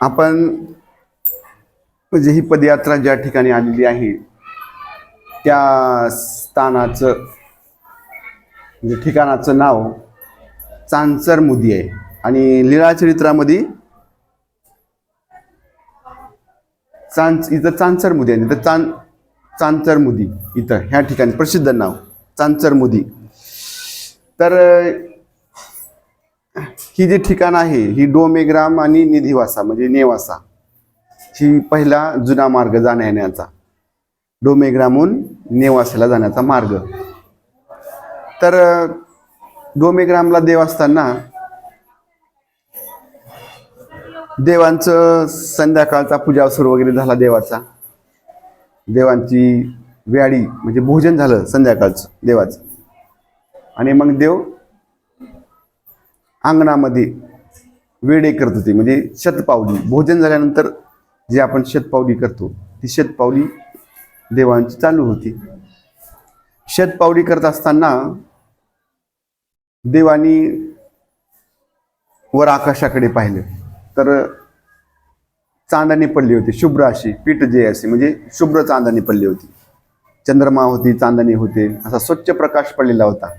आपण म्हणजे ही पदयात्रा ज्या ठिकाणी आलेली आहे त्या स्थानाचं म्हणजे ठिकाणाचं नाव चांचर मुदी आहे. आणि लीळाचरित्रामध्ये चांच इथं चांचर मुदी आहे. इथं चां चांचर मुदी इथं ह्या ठिकाणी प्रसिद्ध नाव चांचर मुदी. तर ही जी ठिकाण आहे ही डोमेग्राम आणि निधिवासा म्हणजे नेवासा ही पहिला जुना मार्ग जाण्या येण्याचा. डोमेग्रामहून नेवासाला जाण्याचा मार्ग. तर डोमेग्रामला देव असताना देवांचं संध्याकाळचा पूजावसर वगैरे झाला देवाचा. देवांची व्याडी म्हणजे भोजन झालं संध्याकाळचं देवाचं. आणि मग देव अंगणामध्ये वेडे करत होते. म्हणजे शतपावली. भोजन झाल्यानंतर जे आपण शतपावली करतो ती शतपावली देवांची चालू होती. शतपावली करत असताना देवानी वर आकाशाकडे पाहिलं. तर चांदणी पडली होती. शुभ्र अशी पीठ जे असे म्हणजे शुभ्र चांदणी पडली होती. चंद्रमा होती चांदणी होते. असा स्वच्छ प्रकाश पडलेला होता.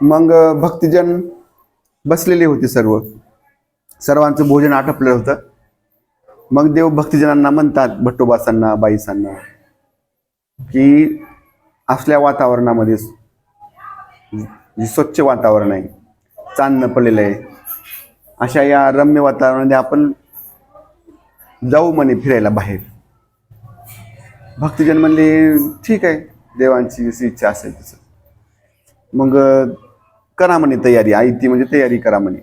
मग भक्तिजन बसलेले होते सर्व. सर्वांचं भोजन आटपलं होतं. मग देव भक्तिजनांना म्हणतात भट्टोबासांना बाईसांना की असल्या वातावरणामध्ये स्वच्छ वातावरण आहे. चांदणं पडलेलं आहे. अशा या रम्य वातावरणामध्ये आपण जाऊ म्हणे फिरायला बाहेर. भक्तिजन म्हणले ठीक आहे. देवांची जशी इच्छा असेल तसं. मग करा म्हणे तयारी आई ती म्हणजे तयारी करा म्हणे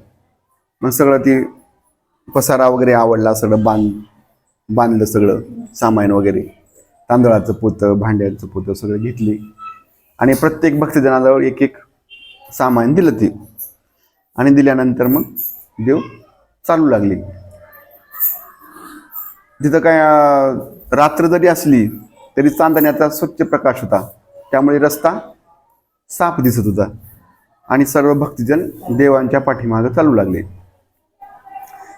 मग सगळं ती पसारा वगैरे आवडला सगळं बांध बांधलं सगळं सामान वगैरे. तांदळाचं पोतं भांड्याचं पोतं सगळं घेतली. आणि प्रत्येक भक्तजनाजवळ एक एक सामान दिलं ते. आणि दिल्यानंतर मग देव चालू लागले. तिथं काय रात्र जरी असली तरी चांदण्याचा स्वच्छ प्रकाश होता. त्यामुळे रस्ता साफ दिसत होता. आणि सर्व भक्तजन देवांच्या पाठीमागं चालू लागले.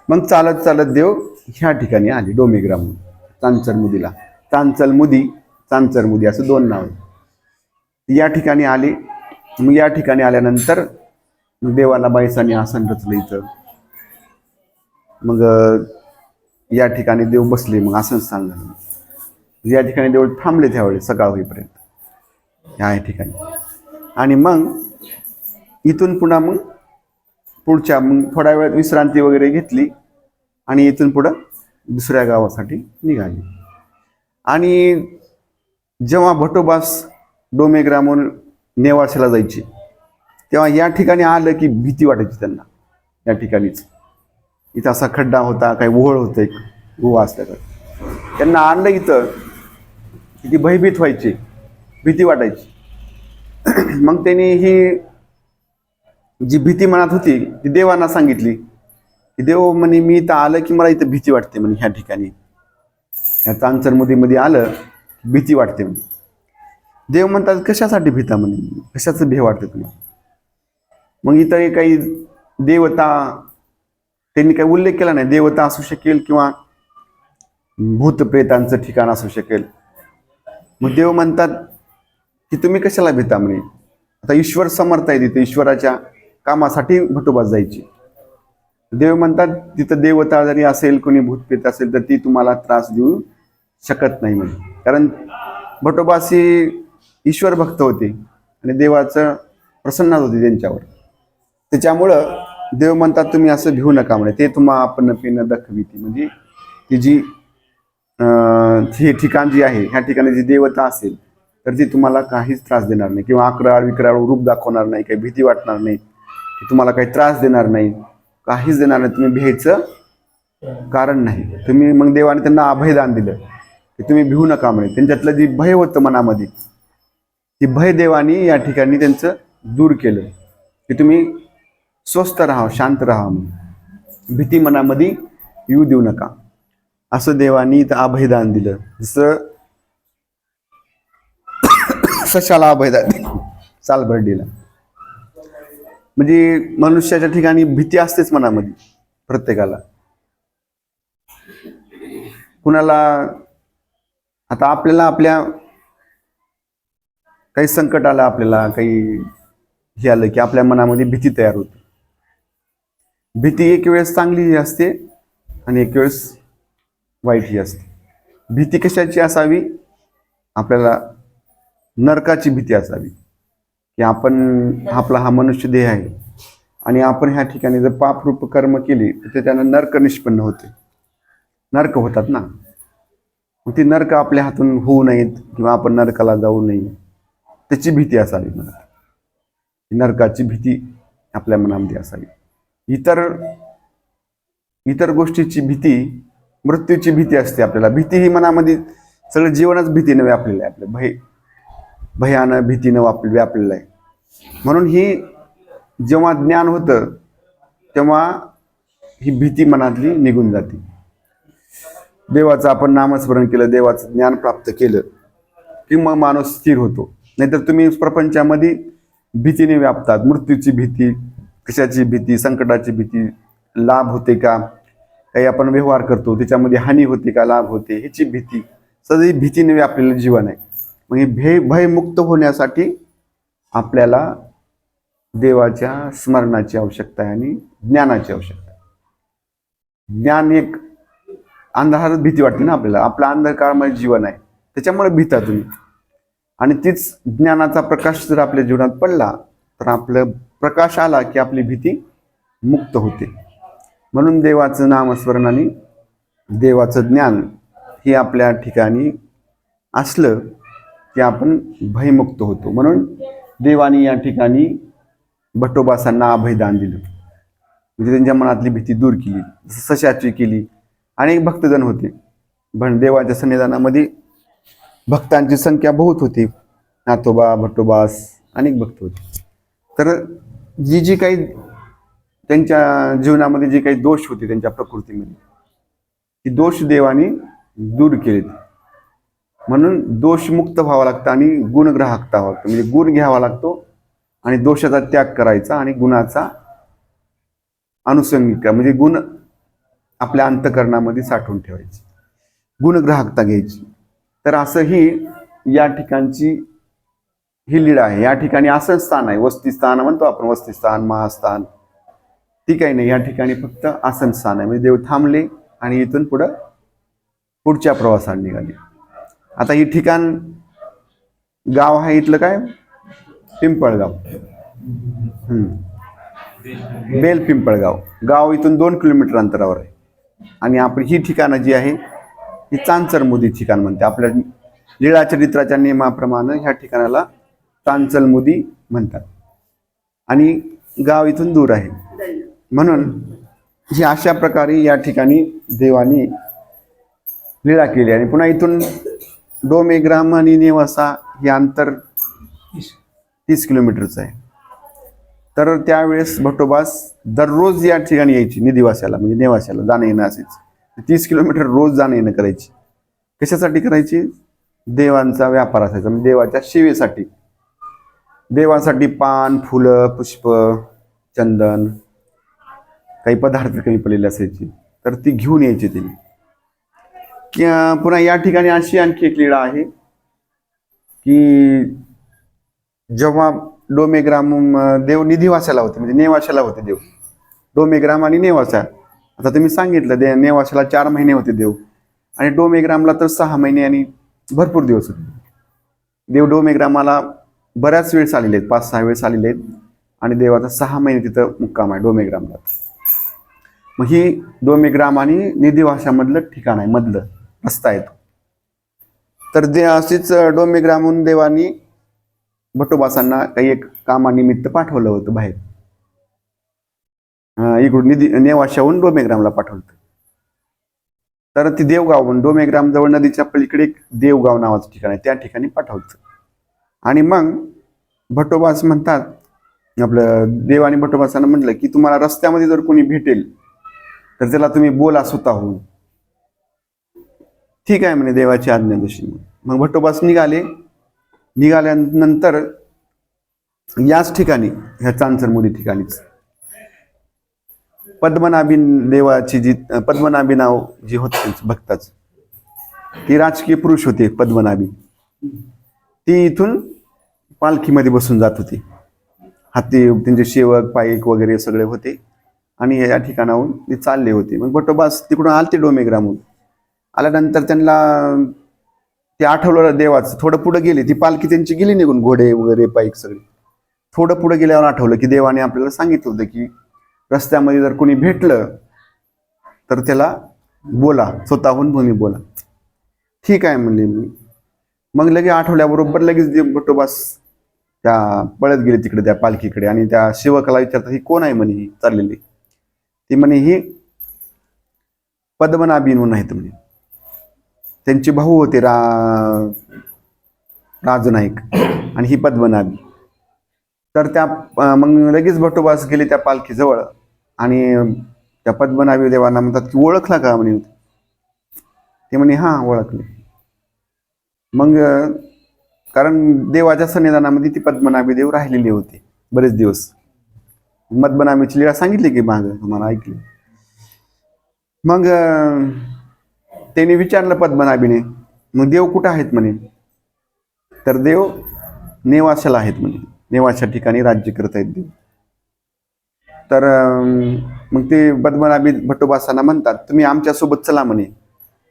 मग चालत चालत देव ह्या ठिकाणी आले डोमेग्रामहून चांचल मुदीला चांचल मुदी चांचर मुदी असं दोन नाव. आहे. या ठिकाणी आले मग या ठिकाणी आल्यानंतर देवाला बायसाने आसन रचलं इथं. मग या ठिकाणी देव बसले मग आसन स्थान झालं. या ठिकाणी देव थांबले त्यावेळेस सकाळ होईपर्यंत. ह्या ठिकाणी. आणि मग इथून पुन्हा मग पुढच्या मग थोड्या वेळ विश्रांती वगैरे घेतली आणि इथून पुढं दुसऱ्या गावासाठी निघाली. आणि जेव्हा भटोबास डोमेग्रामून नेवाशाला जायची तेव्हा या ठिकाणी आलं की भीती वाटायची त्यांना. या ठिकाणीच. इथं असा खड्डा होता काही ओहळ होतं एक गुवा असल्याकडे त्यांना आणलं इथं. की ती भयभीत व्हायची भीती वाटायची. मग त्यांनी ही जी भीती मनात होती ती देवांना सांगितली की देव म्हणे मी इथं आलं की मला इथं भीती वाटते म्हणे ह्या ठिकाणी. ह्या चांचरमुदीमध्ये आलं भीती वाटते म्हणे. देव म्हणतात कशासाठी भीता म्हणे? कशाचं भे वाटते तुम्हाला मग इथं काही देवता त्यांनी काही उल्लेख केला नाही. देवता असू शकेल किंवा भूतप्रेतांचं ठिकाण असू शकेल. मग देव म्हणतात की तुम्ही कशाला भीता म्हणे? आता ईश्वर समर्थ आहे तिथे. ईश्वराच्या कामासाठी भटोबास जायची. देव म्हणतात तिथं देवता जरी असेल कोणी भूतप्रेत असेल तर ती तुम्हाला त्रास देऊ शकत नाही म्हणजे कारण भटोबास ही ईश्वर भक्त होते आणि देवाचं प्रसन्नच होते त्यांच्यावर. त्याच्यामुळं देव म्हणतात तुम्ही असं भिवू नका म्हणे ते तुम्हा आपण पिणं दखविती म्हणजे ती जी हे ठिकाण जी आहे ह्या ठिकाणी जी देवता असेल तर ती तुम्हाला काहीच त्रास देणार नाही किंवा अकराळ विक्राळ रूप दाखवणार नाही काही भीती वाटणार नाही. तुम्हाला काही त्रास देणार नाही काहीच देणार नाही तुम्ही भ्यायचं कारण नाही. तुम्ही मग देवाने त्यांना अभयदान दिलं की तुम्ही भिवू नका म्हणे. त्यांच्यातलं जी भय होतं मनामध्ये ती भय देवानी या ठिकाणी त्यांचं दूर केलं की तुम्ही स्वस्थ राहा शांत राहा म्हणून भीती मनामध्ये येऊ देऊ नका. असं देवानी इथं अभयदान दिलं. जसं सशाला अभयदान दिलं. सालबर्डीला म्हणजे मनुष्याच्या ठिकाणी भीती असतेच मनामध्ये प्रत्येकाला. कुणाला आता आपल्याला आपल्या काही संकट आलं आपल्याला काही हे आलं की आपल्या मनामध्ये भीती तयार होते. भीती एक वेळेस चांगली असते आणि एक वेळेस वाईटही असते. भीती कशाची असावी? आपल्याला नरकाची भीती असावी. की आपण आपला हा मनुष्य देह आहे. आणि आपण ह्या ठिकाणी जर पापरूप कर्म केली तर ते त्यानं नर्क निष्पन्न होते. नर्क होतात ना. मग ती नरक आपल्या हातून होऊ नयेत किंवा आपण नरकाला जाऊ नये. त्याची भीती असावी मनात नरकाची भीती आपल्या मनामध्ये असावी. इतर इतर गोष्टीची भीती मृत्यूची भीती असते आपल्याला. भीती ही मनामध्ये सगळं जीवनच भीती नव्हे आपल्याला आपलं भय भयानं भीतीनं वाप व्यापलेलं आहे. म्हणून ही जेव्हा ज्ञान होतं तेव्हा ही भीती मनातली निघून जाते. देवाचं आपण नामस्मरण केलं देवाचं ज्ञान प्राप्त केलं की मग माणूस स्थिर होतो. नाहीतर तुम्ही प्रपंचामध्ये भीतीने व्यापतात. मृत्यूची भीती कशाची भीती संकटाची भीती लाभ होते का? काही आपण व्यवहार करतो त्याच्यामध्ये हानी होते का लाभ होते? ह्याची भीती सगळी भीतीने व्यापलेलं जीवन आहे. म्हणजे भे भय भयमुक्त होण्यासाठी आपल्याला देवाच्या स्मरणाची आवश्यकता आहे आणि ज्ञानाची आवश्यकता आहे. ज्ञान एक अंधारात भीती वाटते ना आपल्याला. आपलं अंधकारमय जीवन आहे. त्याच्यामुळे भीता तुम्ही. आणि तीच ज्ञानाचा प्रकाश जर आपल्या जीवनात पडला तर आपलं प्रकाश आला की आपली भीती मुक्त होते. म्हणून देवाचं नामस्मरण आणि देवाचं ज्ञान हे आपल्या ठिकाणी असलं ते आपण भयमुक्त होतो. म्हणून देवाने या ठिकाणी भट्टोबासांना अभयदान दिलं. म्हणजे त्यांच्या मनातली भीती दूर केली. सशाची केली. अनेक भक्तजन होते. पण देवाच्या सन्निधानामध्ये भक्तांची संख्या बहुत होती. नातोबा भट्टोबास अनेक भक्त होते. तर जी जी काही त्यांच्या जीवनामध्ये जे काही दोष होते त्यांच्या प्रकृतीमध्ये ती दोष देवाने दूर केलेत. म्हणून दोषमुक्त व्हावं लागतं आणि गुणग्राहकता व्हावं लागतं. म्हणजे गुण घ्यावा लागतो आणि दोषाचा त्याग करायचा आणि गुणाचा अनुषंगिका म्हणजे गुण आपल्या अंतकरणामध्ये साठवून ठेवायची. गुणग्राहकता घ्यायची. तर असं ही या ठिकाणची ही लीड आहे. या ठिकाणी असं स्थान आहे. वस्तीस्थान म्हणतो आपण. वस्तीस्थान महास्थान. ती काही नाही या ठिकाणी फक्त आसन स्थान आहे. म्हणजे देव थांबले आणि इथून पुढं पुढच्या प्रवासाला निघाले. आता ही ठिकाण गाव आहे इथलं काय? पिंपळगाव. बेल पिंपळगाव. गाव इथून दोन किलोमीटर अंतरावर आहे. आणि आपली ही ठिकाणं जी आहे ही चांचर मुदी ठिकाण म्हणते. आपल्या लीळा चरित्राच्या नियमाप्रमाणे ह्या ठिकाणाला चांचल मुदी म्हणतात. आणि गाव इथून दूर आहे. म्हणून ही अशा प्रकारे या ठिकाणी देवानी लीळा केली. आणि पुन्हा इथून डोमेग्राम आणि नेवासा हे अंतर तीस. किलोमीटरचं आहे. तर त्यावेळेस भट्टोबास दररोज या ठिकाणी यायची निधिवासाला म्हणजे नेवाशाला जाणं येणं असायचं तीस किलोमीटर रोज जाणं येणं करायची. कशासाठी करायची? देवांचा व्यापार असायचा म्हणजे देवाच्या सेवेसाठी. देवासाठी पान फुलं पुष्प चंदन काही पदार्थ कमी पडलेले असायचे. तर ती घेऊन यायची त्यांनी. पुन्हा या ठिकाणी अशी आणखी एक लीळा आहे की जेव्हा डोमेग्राम देव निधिवासाला होते म्हणजे नेवाशाला होते देव. डोमेग्राम आणि नेवासा. आता तुम्ही सांगितलं दे नेवाशाला चार महिने होते देव. आणि डोमेग्रामला तर सहा महिने आणि भरपूर दिवस होते. देव डोमेग्रामाला बऱ्याच वेळेस आलेले आहेत पाच सहा वेळेस आलेले आहेत. आणि देवाचा सहा महिने तिथं मुक्काम आहे डोमेग्रामला. मग ही डोमेग्राम आणि निधिवाशामधलं ठिकाण आहे मधलं. असता येतो तर दे अशीच डोमेग्रामहून देवानी भटोबासांना काही एक कामानिमित्त पाठवलं होतं बाहेर. इकडून निधी नेवाशाहून डोमेग्रामला पाठवलं. होतं. तर ती देवगाव म्हणून डोमेग्राम जवळ नदीच्या पलीकडे एक देवगाव नावाचं ठिकाण आहे त्या ठिकाणी पाठवलं आणि मग भटोबास म्हणतात आपलं देवाने भटोबासानं म्हटलं की तुम्हाला रस्त्यामध्ये जर कोणी भेटेल तर त्याला तुम्ही बोला स्वतःहून. ठीक आहे म्हणे देवाची आज्ञा जशी. मग भट्टोबास निघाले. निघाल्यानंतर याच ठिकाणी ह्या चांचरमुदी ठिकाणीच. पद्मनाभी देवाची जी पद्मनाभी नाव जी होती भक्ताच. ती राजकीय पुरुष होते पद्मनाभी. ती इथून पालखीमध्ये बसून जात होती. हाती त्यांचे शेवक पाईक वगैरे सगळे होते. आणि या ठिकाणाहून ते चालले होते. मग बटोबास तिकडून आलते डोमेग्रामहून. आल्यानंतर त्यांना ते आठवलं देवाचं. थोडं पुढं गेले ती पालखी त्यांची गेली निघून घोडे वगैरे बाईक सगळी. थोडं पुढे गेल्यावर आठवलं की देवाने आपल्याला सांगितलं होतं की रस्त्यामध्ये जर कोणी भेटलं तर त्याला बोला स्वतःहून भूमी बोला. ठीक आहे म्हणले मी. मग लगे आठवल्याबरोबर लगेच देव बटोबास त्या पळत गेले तिकडे त्या पालखीकडे. आणि त्या शिवकाला विचारतात ही कोण आहे? म्हणे ही चाललेली. ती म्हणे ही पद्मनाबीन म्हणून आहेत म्हणे. त्यांचे भाऊ होते रा राजनाईक आणि ही पद्मनाभी. तर त्या मग लगेच भटोबास गेले त्या पालखीजवळ. आणि त्या पद्मनाभी देवांना म्हणतात की ओळखला का म्हणे. ते म्हणे हां ओळखले मग कारण देवाच्या सन्निधानामध्ये ती पद्मनाभी देव राहिलेले होते बरेच दिवस. पद्मनाभीची लीळा सांगितली की माग? तुम्हाला ऐकली. मग त्याने विचारलं पद्मनाभीने मग देव कुठं आहेत म्हणे? तर देव नेवाशाला आहेत म्हणे. नेवाशा ठिकाणी राज्य करत आहेत देव. तर मग ते पद्मनाभी भट्टोबासांना म्हणतात तुम्ही आमच्यासोबत चला म्हणे.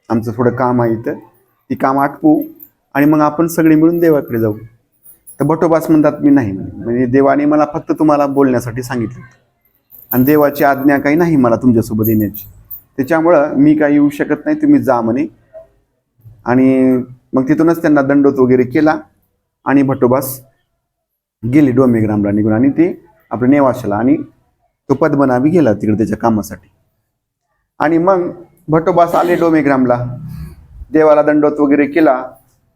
आमचं थोडं काम आहे इथं. ती काम आटपू आणि मग आपण सगळे मिळून देवाकडे जाऊ. तर भट्टोबास म्हणतात मी नाही म्हणे. म्हणजे देवाने मला फक्त तुम्हाला बोलण्यासाठी सांगितलं. आणि देवाची आज्ञा काही नाही मला तुमच्यासोबत येण्याची. त्याच्यामुळं मी काही येऊ शकत नाही तुम्ही जा म्हणे. आणि मग तिथूनच त्यांना दंडोत वगैरे केला आणि भटोबास गेले डोमेग्रामला निघून. आणि ते आपल्या नेवाशाला आणि तो पद्मनाभी गेला तिकडे त्याच्या कामासाठी. आणि मग भटोबास आले डोमेग्रामला देवाला दंडोत वगैरे केला.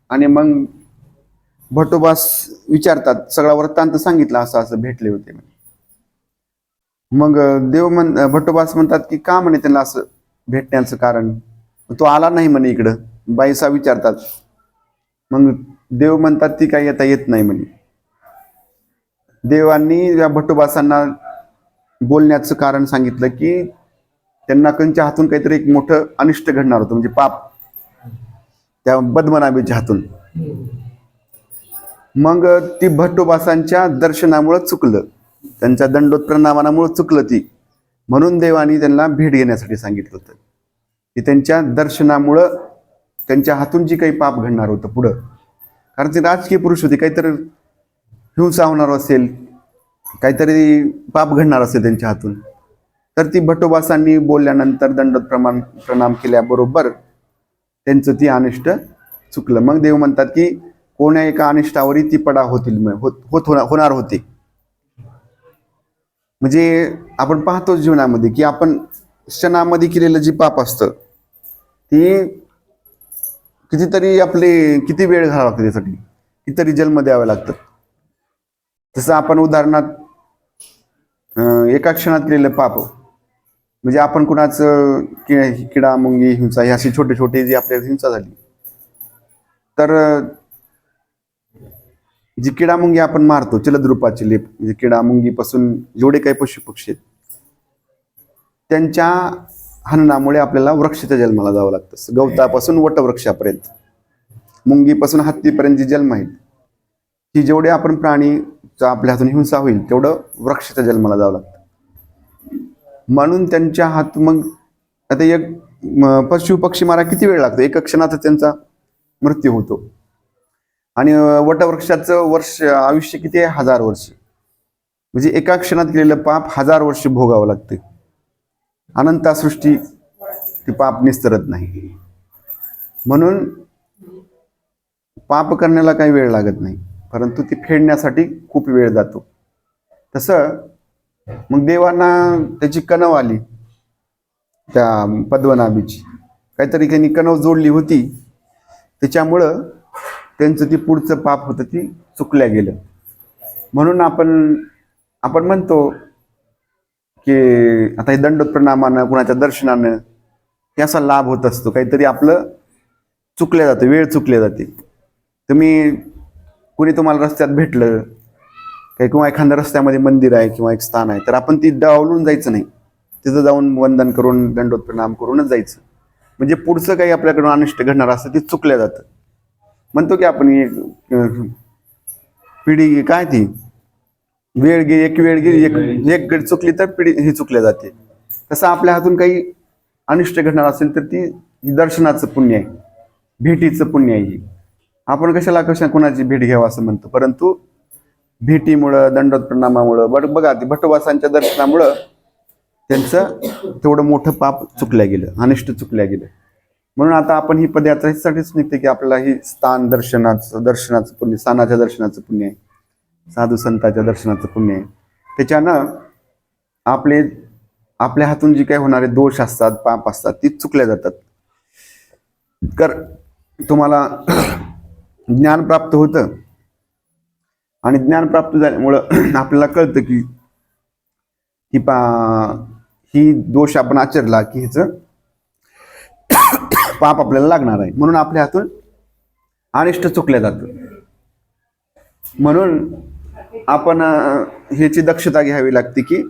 आणि मग भटोबास विचारतात सगळा वृत्तांत सांगितला असं असं भेटले होते मग देव म्हण भट्टोबास म्हणतात की का म्हणे त्यांना असं भेटण्याचं कारण? तो आला नाही म्हणे इकडं. बाईसा विचारतात. मग देव म्हणतात ती काही आता येत नाही म्हणे. देवांनी या भट्टोबासांना बोलण्याचं कारण सांगितलं की त्यांना कंच्या हातून काहीतरी एक मोठं अनिष्ट घडणार होतं म्हणजे पाप. त्या बदमनाबीच्या हातून. मग ती भट्टोबासांच्या दर्शनामुळं चुकलं. त्यांच्या दंडोत्प्रणामानामुळं चुकलं ती. म्हणून देवानी त्यांना भेट घेण्यासाठी सांगितलं होतं. की त्यांच्या दर्शनामुळं त्यांच्या हातून जी काही पाप घडणार होतं पुढं. कारण ते राजकीय पुरुष होते काहीतरी हिंसा होणार असेल काहीतरी पाप घडणार असेल त्यांच्या हातून. तर ती भटोबासांनी बोलल्यानंतर दंडोत प्रमाण प्रणाम केल्याबरोबर त्यांचं ती अनिष्ट चुकलं. मग देव म्हणतात की कोण्या एका अनिष्टावरही ती पडा होतील म- होत होत होणार होणार होते. म्हणजे आपण पाहतो जीवनामध्ये की आपण क्षणामध्ये केलेलं जे पाप असतं ते कितीतरी आपले किती वेळ घालावा लागतो त्यासाठी? कितीतरी जन्म द्यावे लागतं जसं आपण उदाहरणात एका क्षणात केलेलं पाप म्हणजे आपण कुणाचं कि- किडा मुंगी हिंसा ही अशी छोटे छोटे जी आपल्या हिंसा झाली तर जी किडामुंगी आपण मारतो चलद्रुपाची लेप म्हणजे किडा जेवढे काही पशु पक्षी आहेत त्यांच्या हननामुळे आपल्याला वृक्षाच्या जन्माला जावं लागतं. गवतापासून वटवृक्षापर्यंत. मुंगीपासून हत्तीपर्यंत जी जन्म आहेत ही जेवढे आपण प्राणी आपल्या हातून हिंसा होईल तेवढं वृक्षाच्या जन्माला जावं लागतं. म्हणून त्यांच्या हात मग आता एक पशु पक्षी मारा किती वेळ लागतो? एका क्षणात त्यांचा मृत्यू होतो. आणि वटवृक्षाचं वर्ष आयुष्य किती आहे? हजार वर्ष. म्हणजे एका क्षणात केलेलं पाप हजार वर्ष भोगावं लागते. अनंतासृष्टी ती पाप निस्तरत नाही. म्हणून पाप करण्याला काही वेळ लागत नाही परंतु ती फेडण्यासाठी खूप वेळ जातो. तसं मग देवांना त्याची कणव आली त्या पद्मनाभीची. काहीतरी त्यांनी कणव जोडली होती. त्याच्यामुळं त्यांचं ती पुढचं पाप होतं ती चुकल्या गेलं. म्हणून आपण आपण म्हणतो की आता हे दंडोत्प्रणामानं कुणाच्या दर्शनानं हे असा लाभ होत असतो. काहीतरी आपलं चुकल्या जातं वेळ चुकल्या जाते. तुम्ही कुणी तुम्हाला रस्त्यात भेटलं काही किंवा एखाद्या रस्त्यामध्ये मंदिर आहे किंवा एक स्थान आहे तर आपण ती डावलून जायचं नाही. तिथं जाऊन वंदन करून दंडोत्प्रणाम करूनच जायचं. म्हणजे पुढचं काही आपल्याकडून अनिष्ट घडणार असतं ते चुकल्या जातं. म्हणतो की आपण एक पिढी काय ती? वेळ गे एक वेळ गेली एक एक गड चुकली तर पिढी ही चुकल्या जाते. तसं आपल्या हातून काही अनिष्ट घडणार असेल तर ती दर्शनाचं पुण्य आहे. भेटीचं पुण्य आहे ही. आपण कशाला कशा कोणाची भेट घ्यावं असं म्हणतो? परंतु भेटीमुळं दंडोत परिणामामुळं बट बघा ती भटवासांच्या दर्शनामुळं त्यांचं तेवढं मोठं पाप चुकल्या गेलं अनिष्ट चुकल्या गेलं. म्हणून आता आपण ही पदयात्रा ह्यासाठीच निघते की आपल्याला ही स्थान दर्शनाचं दर्शनाचं पुण्य स्थानाच्या दर्शनाचं पुण्य आहे. साधू संताच्या दर्शनाचं पुण्य आहे. त्याच्यानं आपले आपल्या हातून जी काही होणारे दोष असतात पाप असतात ती चुकल्या जातात. तर तुम्हाला ज्ञान प्राप्त होतं. आणि ज्ञान प्राप्त झाल्यामुळं आपल्याला कळतं की ही पा ही दोष आपण आचरला की ह्याचं पाप आपल्याला लागणार आहे. म्हणून आपल्या हातून अनिष्ट चुकल्या जातं. म्हणून आपण ह्याची दक्षता घ्यावी लागते की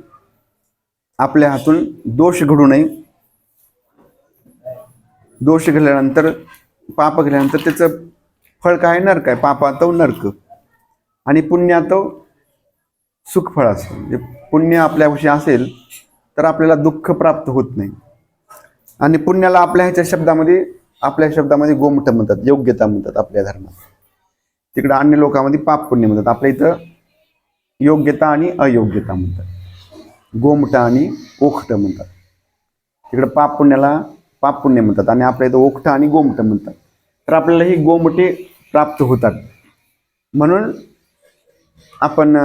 आपल्या हातून दोष घडू नये. दोष घडल्यानंतर पाप घडल्यानंतर त्याचं फळ काय? नरक आहे. पापात नरक. आणि पुण्यात सुखफळ असतं. म्हणजे पुण्य आपल्यापाशी असेल तर आपल्याला दुःख प्राप्त होत नाही. आणि पुण्याला आपल्या ह्याच्या शब्दामध्ये आपल्या शब्दामध्ये गोमठ म्हणतात योग्यता म्हणतात आपल्या धर्मात. तिकडं अन्य लोकांमध्ये पाप पुण्य म्हणतात. आपल्या इथं योग्यता आणि अयोग्यता म्हणतात. गोमठ आणि ओखट म्हणतात. तिकडं पाप पुण्याला पाप पुण्य म्हणतात आणि आपल्या इथं ओखट आणि गोमट म्हणतात. तर आपल्याला ही गोमटे प्राप्त होतात. म्हणून आपण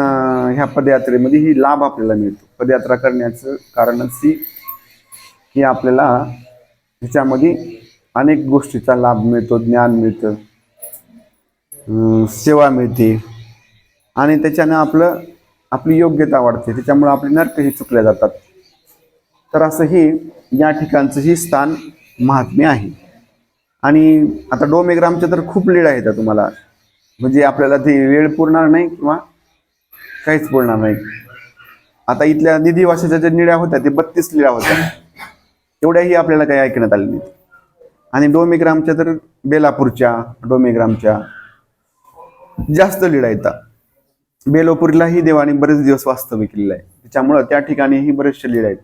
ह्या पदयात्रेमध्ये ही लाभ आपल्याला मिळतो. पदयात्रा करण्याचं कारणच ही की आपल्याला ह्याच्यामध्ये अनेक गोष्टीचा लाभ मिळतो ज्ञान मिळतं सेवा मिळते. आणि त्याच्यानं आपलं आपली योग्यता वाढते. त्याच्यामुळं आपले नर्कही चुकल्या जातात. तर असंही या ठिकाणचंही स्थान महात्म्य आहे. आणि आता डोमेग्रामच्या तर खूप लीड आहेत त्या तुम्हाला. म्हणजे आपल्याला ते वेळ पुरणार नाही किंवा काहीच पुरणार नाही. आता इथल्या निधी वाशाच्या ज्या निळ्या होत्या ते बत्तीस लिळ्या होत्या. एवढ्याही आपल्याला काही ऐकण्यात आले नाहीत. आणि डोमेग्रामच्या तर बेलापूरच्या डोमेग्रामच्या जास्त लीडा येतात बेलोपूरलाही देवाने बरेच दिवस वास्तव्य केलेलं आहे. त्याच्यामुळं त्या ठिकाणीही बरेचसे लीडा आहेत.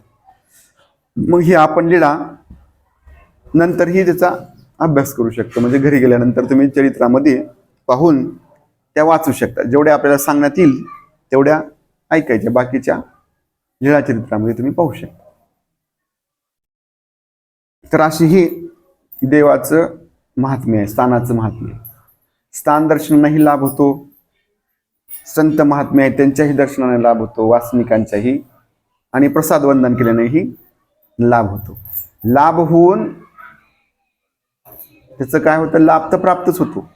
मग ही आपण लीडा नंतरही त्याचा अभ्यास करू शकतो. म्हणजे घरी गेल्यानंतर तुम्ही चरित्रामध्ये पाहून त्या वाचू शकता. जेवढ्या आपल्याला सांगण्यात येईल तेवढ्या ऐकायच्या. बाकीच्या लीळा चरित्रामध्ये तुम्ही पाहू शकता. तर अशी ही देवाचं महात्म्य आहे स्थानाचं महात्म्य स्थान दर्शनानंही लाभ होतो. संत महात्म्य आहेत त्यांच्याही दर्शनाने लाभ होतो वासनिकांच्याही. आणि प्रसाद वंदन केल्यानेही लाभ होतो. लाभ होऊन त्याचं काय होतं लाभ तर प्राप्तच होतो.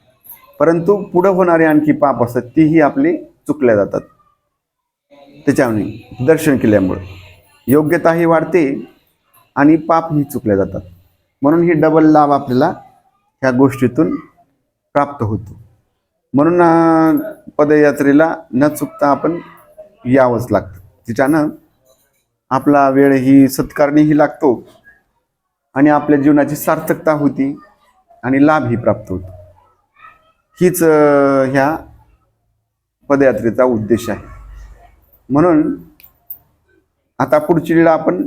परंतु पुढं होणारे आणखी पाप असतात तीही आपली चुकल्या जातात. त्याच्याने दर्शन केल्यामुळे योग्यताही वाढते आणि पापही चुकल्या जातात. म्हणून ही डबल लाभ आपल्याला ह्या गोष्टीतून प्राप्त होतो. म्हणून पदयात्रेला न चुकता आपण यावंच लागतं. तिच्यानं आपला वेळ ही सत्कारणीही लागतो आणि आपल्या जीवनाची सार्थकता होती आणि लाभही प्राप्त होतो. हीच ह्या पदयात्रेचा उद्देश आहे. म्हणून आता पुढची वेळा आपण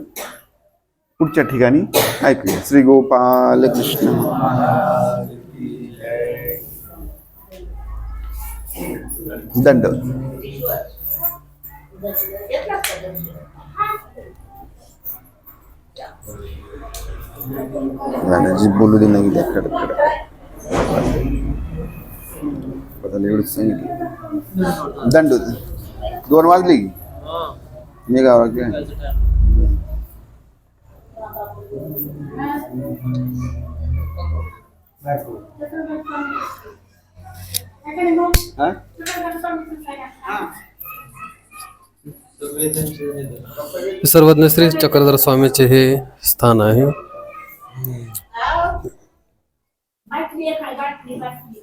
पुढच्या ठिकाणी ऐकूया. श्री गोपाल कृष्ण. दंड. जी बोलू दे नाही कडक कडक एवढंच सांगितलं. दंड. दोन वाजले की? मी गावा काय हा सर्वज्ञ श्री चक्रधर स्वामीचे हे स्थान आहे. बाटली आहे, बाटली बाटली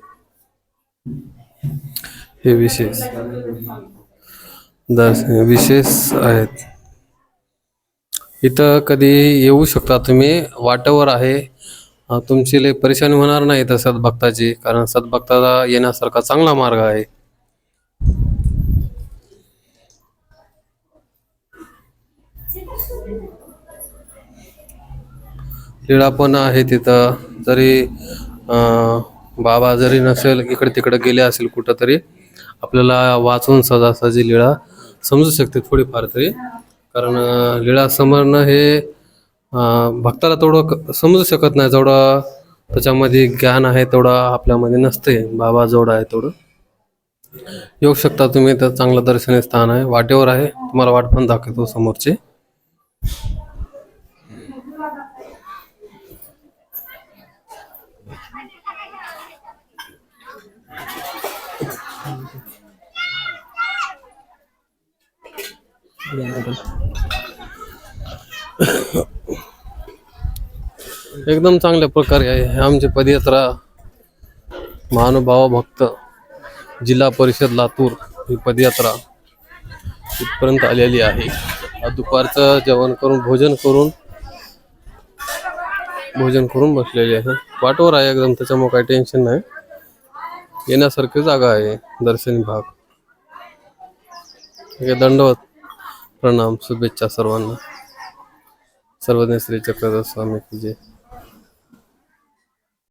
हे विशेष दर्शन विशेष आहेत. इथं कधी येऊ शकता तुम्ही. वाटेवर आहे. तुमची लई परेशानी होणार नाही इथं सद्भक्ताची कारण सद्भक्ताला येण्यासारखा चांगला मार्ग आहे. लीळा पण आहे तिथं. जरी बाबा जरी नसेल इकडे तिकडे गेले असेल कुठं तरी आपल्याला वाचून सजासजी लीळा समजू शकते थोडीफार तरी. कारण लीळा समरणं हे भक्ताला तेवढं समजू शकत नाही जेवढं त्याच्यामध्ये ज्ञान आहे तेवढं आपल्यामध्ये नसते बाबा जेवढं आहे तेवढं. येऊ शकता तुम्ही तर चांगलं दर्शनीय स्थान आहे. वाटेवर आहे. तुम्हाला वाट पण दाखवतो समोरची. एकदम चांगल्या प्रकारे आहे. आमची पदयात्रा महानुभाव भक्त जिल्हा परिषद लातूर ही पदयात्रा इथपर्यंत आलेली आहे. दुपारचं जेवण करून भोजन करून भोजन करून बसलेली आहे. वाटवर आहे एकदम त्याच्यामुळे काही टेन्शन नाही. येण्यासारखी जागा आहे दर्शनी भाग दंडवत प्रणाम शुभेच्छा सर्वांना. सर्वज्ञ श्री चक्रधर स्वामी की जय.